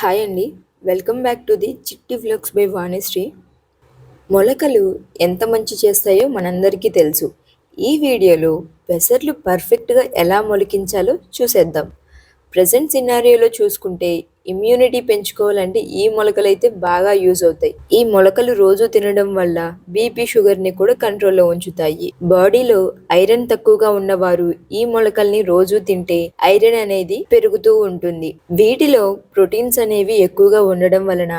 Hi అండి. Welcome back to the Chitti vlogs by Vanisri. మొలకలు ఎంత మంచి చేస్తాయో మనందరికీ తెలుసు. ఈ వీడియోలో పెసర్లు పర్ఫెక్ట్గా ఎలా మొలికించాలో చూసేద్దాం. ప్రజెంట్ సినారియోలో చూసుకుంటే ఇమ్యూనిటీ పెంచుకోవాలంటే ఈ మొలకలు అయితే బాగా యూజ్ అవుతాయి. ఈ మొలకలు రోజు తినడం వల్ల బీపీ షుగర్ని కూడా కంట్రోల్లో ఉంచుతాయి. బాడీలో ఐరన్ తక్కువగా ఉన్నవారు ఈ మొలకల్ని రోజు తింటే ఐరన్ అనేది పెరుగుతూ ఉంటుంది. వీటిలో ప్రోటీన్స్ అనేవి ఎక్కువగా ఉండడం వలన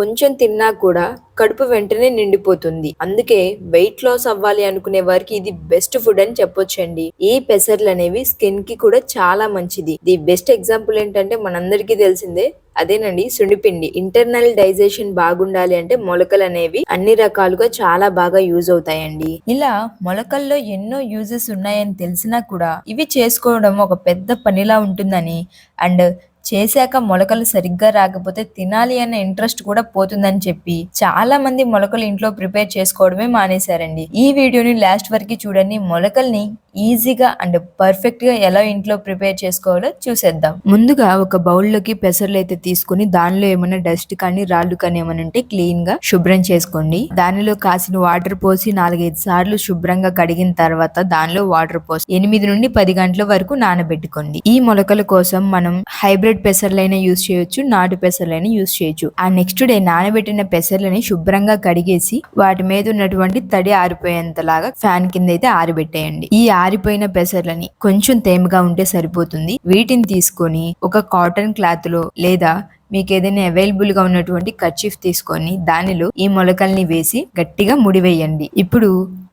కొంచెం తిన్నా కూడా కడుపు వెంటనే నిండిపోతుంది. అందుకే వెయిట్ లాస్ అవ్వాలి అనుకునే వారికి ఇది బెస్ట్ ఫుడ్ అని చెప్పొచ్చండి. ఈ పెసర్లు అనేవి స్కిన్కి కూడా చాలా మంచిది. ది బెస్ట్ ఎగ్జాంపుల్ ఏంటంటే మనందరికీ తెలిసిందే అదేనండి సుండిపిండి ఇంటర్నల్ డైజెషన్ బాగుండాలి అంటే మొలకలు అనేవి అన్ని రకాలుగా చాలా బాగా యూజ్ అవుతాయండి. ఇలా మొలకల్లో ఎన్నో యూజెస్ ఉన్నాయని తెలిసినా కూడా ఇవి చేసుకోవడం ఒక పెద్ద పనిలా ఉంటుందని అండ్ చేశాక మొలకలు సరిగ్గా రాకపోతే తినాలి అన్న ఇంట్రెస్ట్ కూడా పోతుందని చెప్పి చాలా మంది మొలకలు ఇంట్లో ప్రిపేర్ చేసుకోవడమే మానేశారండి. ఈ వీడియోని లాస్ట్ వరకు చూడండి. మొలకల్ని ఈజీగా అండ్ పర్ఫెక్ట్గా ఎలా ఇంట్లో ప్రిపేర్ చేసుకోవాలో చూసేద్దాం. ముందుగా ఒక బౌల్లోకి పెసర్లు అయితే తీసుకుని దానిలో ఏమైనా డస్ట్ కానీ రాళ్ళు కానీ ఏమైనా ఉంటే క్లీన్గా శుభ్రం చేసుకోండి. దానిలో కాసిన వాటర్ పోసి నాలుగైదు సార్లు శుభ్రంగా కడిగిన తర్వాత దానిలో వాటర్ పోసి ఎనిమిది నుండి పది గంటల వరకు నానబెట్టుకోండి. ఈ మొలకల కోసం మనం హైబ్రిడ్ పెసర్లైనా యూస్ చేయొచ్చు నాటు పెసర్లైనా యూస్ చేయొచ్చు. ఆ నెక్స్ట్ డే నానబెట్టిన పెసర్లని శుభ్రంగా కడిగేసి వాటి మీద ఉన్నటువంటి తడి ఆరిపోయేంతలాగా ఫ్యాన్ కింద అయితే ఆరిబెట్టేయండి. ఈ ఆరిపోయిన పెసర్లని కొంచెం తేమగా ఉంటే సరిపోతుంది. వీటిని తీసుకొని ఒక కాటన్ క్లాత్లో లేదా మీకు ఏదైనా అవైలబుల్గా ఉన్నటువంటి కర్చీఫ్ తీసుకొని దానిలో ఈ మొలకల్ని వేసి గట్టిగా ముడివేయండి. ఇప్పుడు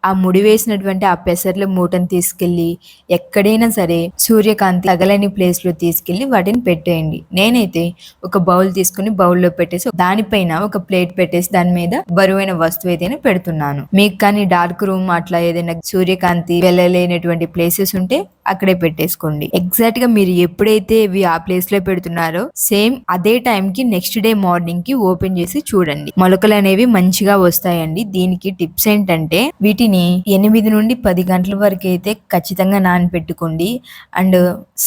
ఆ ముడి వేసినటువంటి ఆ పెసర్ల మూటను తీసుకెళ్ళి ఎక్కడైనా సరే సూర్యకాంతి తగలని ప్లేస్లో తీసుకెళ్ళి వాటిని పెట్టేయండి. నేనైతే ఒక బౌల్ తీసుకుని బౌల్లో పెట్టేసి దానిపైన ఒక ప్లేట్ పెట్టేసి దాని మీద బరువైన వస్తువు ఏదైనా పెడుతున్నాను. మీకు కానీ డార్క్ రూమ్ అట్లా ఏదైనా సూర్యకాంతి వెళ్ళలేనటువంటి ప్లేసెస్ ఉంటే అక్కడే పెట్టేసుకోండి. ఎగ్జాక్ట్గా మీరు ఎప్పుడైతే ఇవి ఆ ప్లేస్లో పెడుతున్నారో సేమ్ అదే టైం కి నెక్స్ట్ డే మార్నింగ్కి ఓపెన్ చేసి చూడండి. మొలకలు అనేవి మంచిగా వస్తాయండి. దీనికి టిప్స్ ఏంటంటే వీటిని ఎనిమిది నుండి పది గంటల వరకు అయితే ఖచ్చితంగా నానపెట్టుకోండి. అండ్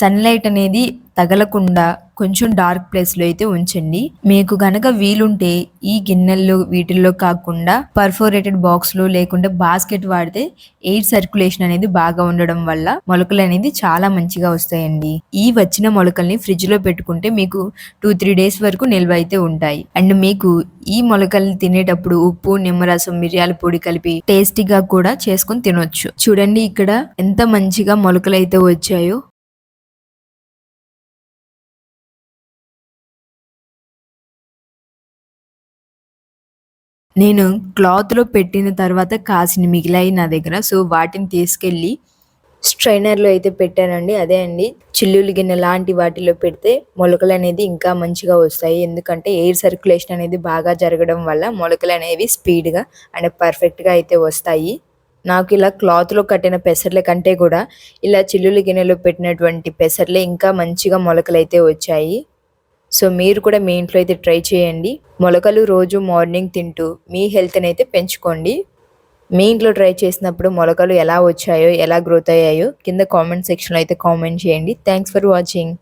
సన్లైట్ అనేది తగలకుండా కొంచెం డార్క్ ప్లేస్లో అయితే ఉంచండి. మీకు గనక వీలుంటే ఈ గిన్నెల్లో వీటిల్లో కాకుండా పర్ఫోరేటెడ్ బాక్స్లో లేకుంటే బాస్కెట్ వాడితే ఎయిర్ సర్క్యులేషన్ అనేది బాగా ఉండడం వల్ల మొలకలు అనేది చాలా మంచిగా వస్తాయండి. ఈ వచ్చిన మొలకల్ని ఫ్రిడ్జ్లో పెట్టుకుంటే మీకు టూ త్రీ డేస్ వరకు నిల్వ అయితే ఉంటాయి. అండ్ మీకు ఈ మొలకల్ని తినేటప్పుడు ఉప్పు నిమ్మరసం మిరియాల పొడి కలిపి టేస్టీగా కూడా చేసుకుని తినొచ్చు. చూడండి ఇక్కడ ఎంత మంచిగా మొలకలు అయితే వచ్చాయో. నేను క్లాత్లో పెట్టిన తర్వాత కాసిన మిగిలాయి నా దగ్గర. సో వాటిని తీసుకెళ్ళి స్ట్రైనర్లో అయితే పెట్టానండి. అదే అండి. చిల్లులు గిన్నె లాంటి వాటిలో పెడితే మొలకలు అనేది ఇంకా మంచిగా వస్తాయి. ఎందుకంటే ఎయిర్ సర్క్యులేషన్ అనేది బాగా జరగడం వల్ల మొలకలు అనేవి స్పీడ్గా అండ్ పర్ఫెక్ట్గా అయితే వస్తాయి. నాకు ఇలా క్లాత్లో కట్టిన పెసర్ల కంటే కూడా ఇలా చిల్లులు గిన్నెలో పెట్టినటువంటి పెసర్లే ఇంకా మంచిగా మొలకలు అయితే వచ్చాయి. సో మీరు కూడా మీ ఇంట్లో అయితే ట్రై చేయండి. మొలకలు రోజు మార్నింగ్ తింటూ మీ హెల్త్ని అయితే పెంచుకోండి. మీ ఇంట్లో ట్రై చేసినప్పుడు మొలకలు ఎలా వచ్చాయో ఎలా గ్రోత్ అయ్యాయో కింద కామెంట్ సెక్షన్లో అయితే కామెంట్ చేయండి. Thanks for watching.